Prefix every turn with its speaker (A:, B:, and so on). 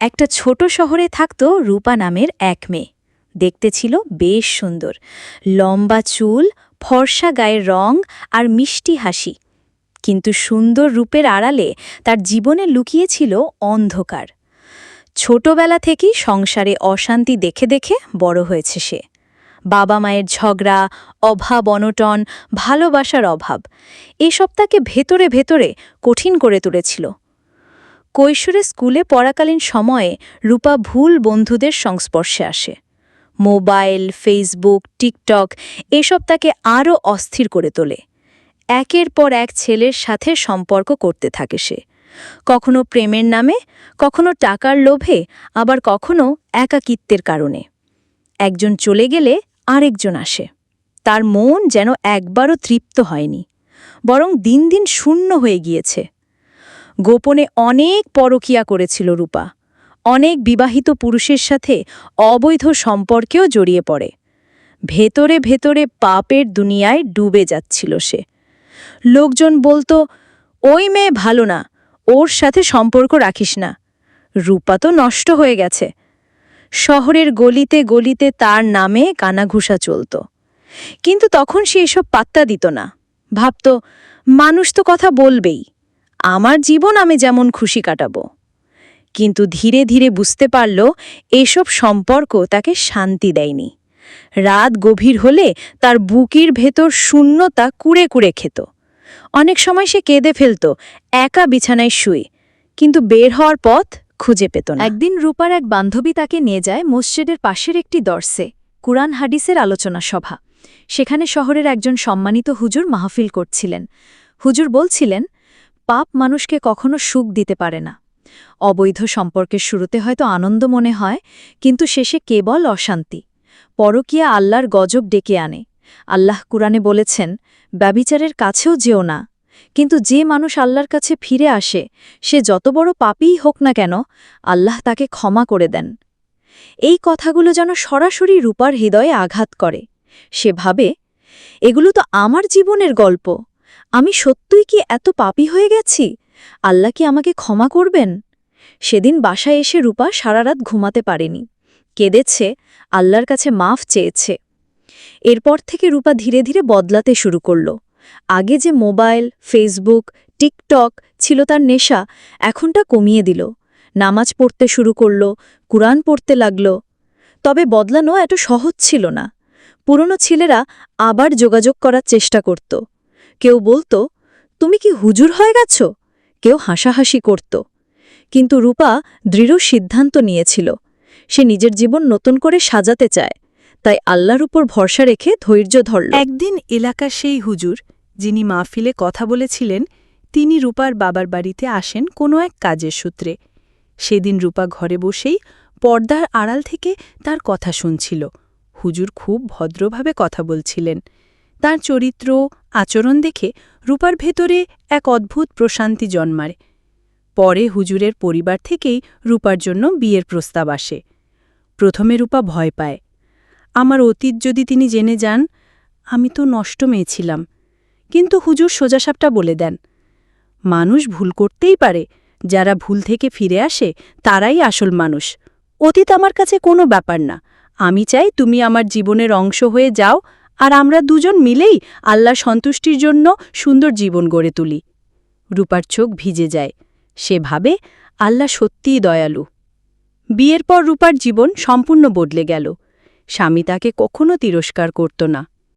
A: একটা ছোট শহরে থাকত রূপা নামের এক মেয়ে। দেখতে ছিল বেশ সুন্দর। লম্বা চুল, ফর্সা গায়ের রং আর মিষ্টি হাসি। কিন্তু সুন্দর রূপের আড়ালে তার জীবনে লুকিয়েছিল অন্ধকার। ছোটবেলা থেকেই সংসারে অশান্তি দেখে দেখে বড় হয়েছে সে। বাবা মায়ের ঝগড়া, অভাব, অনটন, ভালোবাসার অভাব, এসব তাকে ভেতরে ভেতরে কঠিন করে তুলেছিল। কৈশোরে স্কুলে পড়াকালীন সময়ে রূপা ভুল বন্ধুদের সংস্পর্শে আসে। মোবাইল, ফেসবুক, টিকটক এসব তাকে আরও অস্থির করে তোলে। একের পর এক ছেলের সাথে সম্পর্ক করতে থাকে সে। কখনো প্রেমের নামে, কখনো টাকার লোভে, আবার কখনো একাকিত্বের কারণে। একজন চলে গেলে আরেকজন আসে। তার মন যেন একবারও তৃপ্ত হয়নি, বরং দিন দিন শূন্য হয়ে গিয়েছে। গোপনে অনেক পরকিয়া করেছিল রূপা। অনেক বিবাহিত পুরুষের সাথে অবৈধ সম্পর্কেও জড়িয়ে পড়ে। ভেতরে ভেতরে পাপের দুনিয়ায় ডুবে যাচ্ছিল সে। লোকজন বলতো, ওই মেয়ে ভালো না, ওর সাথে সম্পর্ক রাখিস না। রূপা তো নষ্ট হয়ে গেছে। শহরের গলিতে গলিতে তার নামে কানাঘুষা চলত। কিন্তু তখন সে এসব পাত্তা দিত না। ভাবত, মানুষ তো কথা বলবেই। আমার জীবন আমি যেমন খুশি কাটাবো। কিন্তু ধীরে ধীরে বুঝতে পারল, এসব সম্পর্ক তাকে শান্তি দেয়নি। রাত গভীর হলে তার বুকির ভেতর শূন্যতা কুড়ে কুড়ে খেত। অনেক সময় সে কেঁদে ফেলত, একা বিছানায় শুয়ে। কিন্তু বের হওয়ার পথ খুঁজে পেত না। একদিন রূপার এক বান্ধবী তাকে নিয়ে যায় মসজিদের পাশের একটি দর্শে কুরআন হাডিসের আলোচনা সভা। সেখানে শহরের একজন সম্মানিত হুজুর মাহফিল করছিলেন। হুজুর বলছিলেন পাপ মানুষকে কখনো সুখ দিতে পারে না। অবৈধ সম্পর্কের শুরুতে হয়তো আনন্দ মনে হয়, কিন্তু শেষে কেবল অশান্তি। পরকিয়া আল্লাহর গজব ডেকে আনে। আল্লাহ কুরআনে বলেছেন, ব্যবিচারের কাছেও যেও না। কিন্তু যে মানুষ আল্লাহর কাছে ফিরে আসে, সে যত বড় পাপীই হোক না কেন, আল্লাহ তাকে ক্ষমা করে দেন। এই কথাগুলো যেন সরাসরি রূপার হৃদয়ে আঘাত করে। সে ভাবে, এগুলো তো আমার জীবনের গল্প। আমি সত্যই কি এত পাপী হয়ে গেছি? আল্লাহ কি আমাকে ক্ষমা করবেন? সেদিন বাসায় এসে রূপা সারা রাত ঘুমাতে পারেনি। কেঁদেছে, আল্লাহর কাছে মাফ চেয়েছে। এরপর থেকে রূপা ধীরে ধীরে বদলাতে শুরু করল। আগে যে মোবাইল, ফেসবুক, টিকটক ছিল তার নেশা, এখনটা কমিয়ে দিল। নামাজ পড়তে শুরু করল, কুরআন পড়তে লাগল। তবে বদলানো এত সহজ ছিল না। পুরনো ছেলেরা আবার যোগাযোগ করার চেষ্টা করত। কেউ বলতো, তুমি কি হুজুর হয়ে গেছ? কেউ হাসাহাসি করত। কিন্তু রূপা দৃঢ় সিদ্ধান্ত নিয়েছিল। সে নিজের জীবন নতুন করে সাজাতে চায়, তাই আল্লাহর উপর ভরসা রেখে ধৈর্য ধরল।
B: একদিন এলাকার সেই হুজুর, যিনি মাহফিলে কথা বলেছিলেন, তিনি রূপার বাবার বাড়িতে আসেন কোনো এক কাজের সূত্রে। সেদিন রূপা ঘরে বসেই পর্দার আড়াল থেকে তার কথা শুনছিল। হুজুর খুব ভদ্রভাবে কথা বলছিলেন। তার চরিত্র, আচরণ দেখে রূপার ভেতরে এক অদ্ভুত প্রশান্তি জন্মায়। পরে হুজুরের পরিবার থেকেই রূপার জন্য বিয়ের প্রস্তাব আসে। প্রথমে রূপা ভয় পায়। আমার অতীত যদি তিনি জেনে যান, আমি তো নষ্ট মেয়ে ছিলাম। কিন্তু হুজুর সোজাসাপটা বলে দেন, মানুষ ভুল করতেই পারে। যারা ভুল থেকে ফিরে আসে, তারাই আসল মানুষ। অতীত আমার কাছে কোনো ব্যাপার না। আমি চাই তুমি আমার জীবনের অংশ হয়ে যাও আর আমরা দুজন মিলেই আল্লাহ সন্তুষ্টির জন্য সুন্দর জীবন গড়ে তুলি। রূপার চোখ ভিজে যায়। সে ভাবে, আল্লাহ সত্যিই দয়ালু। বিয়ের পর রূপার জীবন সম্পূর্ণ বদলে গেল। স্বামী তাকে কখনো তিরস্কার করত না।